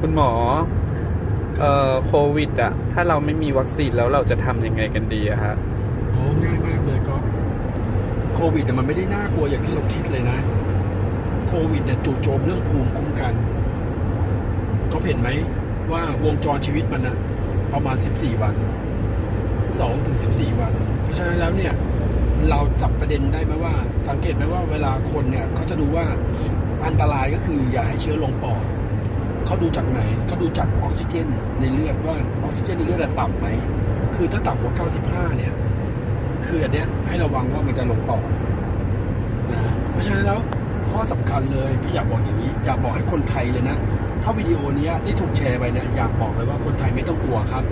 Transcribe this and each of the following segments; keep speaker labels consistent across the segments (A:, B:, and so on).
A: คุณหมอเอ่อโควิดอะถ้าเราไม่มีวัคซีนแล้วเราจะทำยังไงกันดีอะฮะ
B: โอ้ง่ายมากเลยก็โควิดเนี่ยมันไม่ได้น่ากลัวอย่างที่เราคิดเลยนะ โควิดเนี่ยจู่โจมเรื่องภูมิคุ้มกันก็เห็นไหมว่าวงจรชีวิตมันนะประมาณ 14 วัน2ถึง14 วัน เพราะฉะนั้นแล้วเนี่ย เราจับประเด็นได้ไหมว่า สังเกตไหมว่าเวลาคนเนี่ยเขาจะดูว่าอันตรายก็คืออย่าให้เชื้อลงปอด เขาดูจากไหนเขาดูจากออกซิเจนในเลือดว่าออกซิเจนในเลือดอะต่ำไหมคือถ้าต่ำกว่า 95 เนี่ย คืออันเนี้ยให้ระวังว่ามันจะลงปอดนะเพราะฉะนั้นแล้วข้อสำคัญเลยพี่อยากบอกอย่างนี้อยากบอกให้คนไทยเลยนะ ถ้าวิดีโอนี้ได้ถูกแชร์ไปเนี่ยอยากบอกเลยว่าคนไทยไม่ต้องกลัวครับ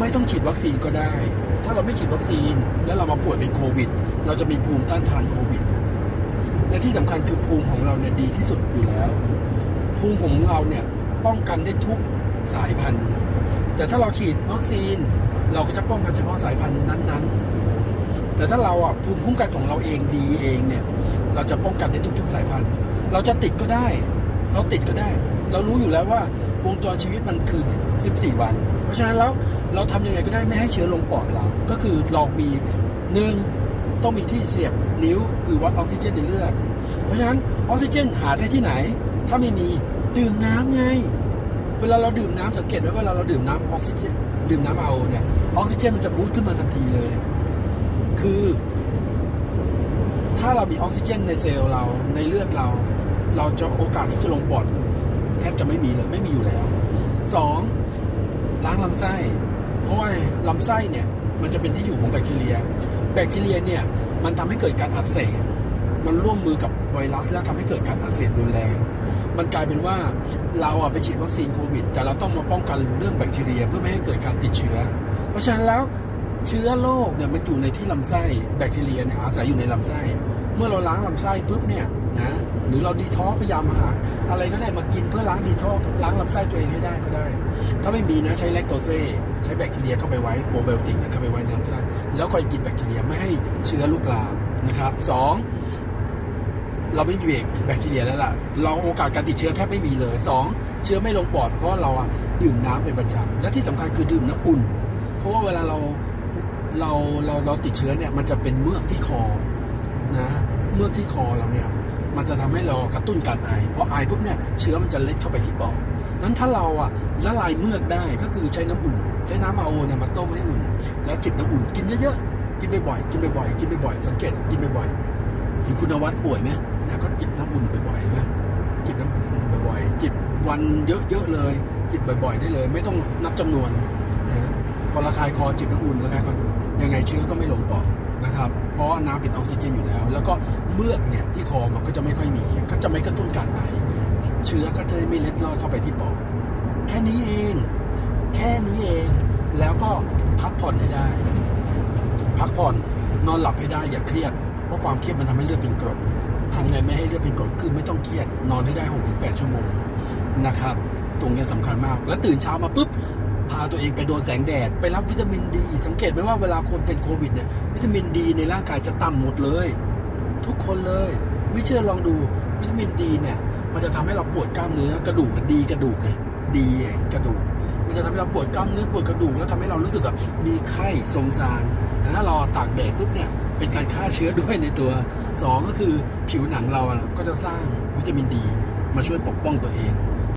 B: ไม่ต้องฉีดวัคซีนก็ได้ ถ้าเราไม่ฉีดวัคซีน แล้วเรามาป่วยเป็นโควิด เราจะมีภูมิต้านทานโควิดและที่สำคัญคือภูมิของเราเนี่ยดีที่สุดอยู่แล้ว ภูมิของเราเนี่ยป้องกันได้ทุกสายพันธุ์ แต่ถ้าเราฉีดวัคซีน เราก็จะป้องกันเฉพาะสายพันธุ์นั้นๆ แต่ถ้าเราอะภูมิคุ้มกันของเราเองดีเองเนี่ย เราจะป้องกันได้ทุก ๆ สายพันธุ์ เราจะติดก็ได้ เราติดก็ได้ เรารู้อยู่แล้วว่าวงจรชีวิตมันคือ 14 วัน เพราะฉะนั้นแล้วเราทำยังไงก็ได้ไม่ให้เชื้อลงปอดเรา ก็คือเรามีหนึ่งต้องมีที่เสียบนิ้วคือวัดออกซิเจนในเลือด เพราะฉะนั้นออกซิเจนหาได้ที่ไหน ถ้าไม่มีดื่มน้ำไง เวลาเราดื่มน้ำสังเกตไหมเวลาเราดื่มน้ำออกซิเจนดื่มน้ำเอาเนี่ยออกซิเจนมันจะบูตขึ้นมาทันทีเลย คือ ถ้าเรามีออกซิเจนในเซลล์เราในเลือดเรา เราจะโอกาสที่จะลงปอดแทบจะไม่มีเลยไม่มีอยู่แล้วสองล้างลำไส้ เพราะว่าลำไส้เนี่ย มันจะเป็นที่อยู่ของแบคทีเรีย แบคทีเรียเนี่ยมันทำให้เกิดการอักเสบ มันร่วมมือกับไวรัส แล้วทำให้เกิดการอักเสบรุนแรง มันกลายเป็นว่าเราอะไปฉีดวัคซีนโควิด แต่เราต้องมาป้องกันเรื่องแบคทีเรีย เพื่อไม่ให้เกิดการติดเชื้อ เพราะฉะนั้นแล้วเชื้อโรคเนี่ยมันอยู่ในที่ลำไส้แบคทีเรียเนี่ยอาศัยอยู่ในลำไส้ เมื่อเราล้างลำไส้ปุ๊บเนี่ยนะหรือเราดีท็อกพยายามหา อะไรก็ได้มากินเพื่อล้างดีท็อกล้างลำไส้ตัวเองให้ได้ก็ได้ ถ้าไม่มีนะใช้แลคโตเซใช้แบคทีเรียเข้าไปไว้โปรไบโอติกเนี่ยเข้าไปไว้ในลำไส้แล้วคอยกินแบคทีเรียไม่ให้เชื้อลุกลามนะครับสอง เราไม่มีแบคทีเรียแล้วล่ะ เราโอกาสการติดเชื้อแทบไม่มีเลยสองเชื้อไม่ลงปอดเพราะเราดื่มน้ำเป็นประจำและที่สำคัญคือดื่มน้ำอุ่น เพราะว่าเวลาเราเราเราเราติดเชื้อเนี่ยมันจะเป็นเมือกที่คอนะเมือกที่คอเราเนี่ยมันจะทำให้เรากระตุ้นการไอเพอไอปุ๊บเนี่ยเชื้อมันจะเล็ดเข้าไปที่ปอดนั้นถ้าเราอะละลายเมือกได้ก็คือใช้น้ำอุ่น ใช้น้ำอาโอเนี่ยมาต้มให้อุ่น แล้วจิบน้ำอุ่นกินเยอะๆกินบ่อยๆกินบ่อยๆกินบ่อยๆสังเกตกินบ่อยๆเห็นคุณวัดป่วยไหม นะก็จิบน้ำอุ่นบ่อยๆนะจิบน้ำอุ่นบ่อยๆจิบวันเยอะๆเลย จิบบ่อย ๆ ได้เลย ไม่ต้องนับจำนวนนะพอระคายคอจิบน้ำอุ่นระคายคอยังไงเชื้อก็ไม่ลงปอดนะครับ เพราะน้ำเป็นออกซิเจนอยู่แล้ว แล้วก็เมือกเนี่ยที่คอมันก็จะไม่ค่อยมีก็จะไม่กระตุ้นการไอเชื้อก็จะได้ไม่เล็ดลอดเข้าไปที่ปอดแค่นี้เอง แค่นี้เอง แล้วก็พักผ่อนให้ได้ พักผ่อนนอนหลับให้ได้อย่าเครียดเพราะความเครียดมันทำให้เลือดเป็นกรด ทำไงไม่ให้เลือดเป็นกรดคือไม่ต้องเครียดนอนให้ได้ 6-8ถึงชั่วโมงนะครับ ตรงนี้สำคัญมาก แล้วตื่นเช้ามาปุ๊บ พาตัวเองไปโดนแสงแดด ไปรับวิตามินดี สังเกตไหมว่าเวลาคนเป็นโควิดเนี่ยวิตามินดีในร่างกายจะต่ำหมดเลย ทุกคนเลย ไม่เชื่อลองดูวิตามินดีเนี่ย มันจะทำให้เราปวดกล้ามเนื้อกระดูกดีกระดูกไงดีกระดูก มันจะทำให้เราปวดกล้ามเนื้อปวดกระดูกแล้วทำให้เรารู้สึกแบบมีไข้สมซานแต่ถ้าเราตากแดดปุ๊บเนี่ย เป็นการฆ่าเชื้อด้วยในตัวสองก็คือผิวหนังเราก็จะสร้างวิตามินดี มาช่วยปกป้องตัวเอง